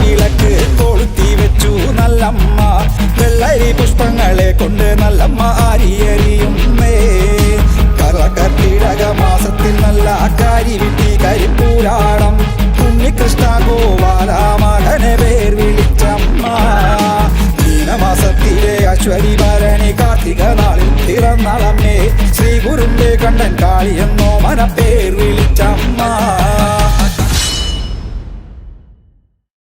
വിളക്ക് കൊളുത്തി വെച്ചു നല്ലമ്മ. വെള്ളരി പുഷ്പങ്ങളെ കൊണ്ട് നല്ലമ്മ വിട്ടി കരിപ്പൂരാടം. ഉണ്ണികൃഷ്ണ ഗോപാല മകനെ പേർ വിളിച്ചമ്മ. മീനമാസത്തിലെ അശ്വരി ഭരണി കാർത്തിക നാളിൽ പിറന്നളമ്മേ. ശ്രീ ഗുരുന്റെ കണ്ടൻ കാളിയെന്നോ മനപ്പേർ വിളിച്ചമ്മ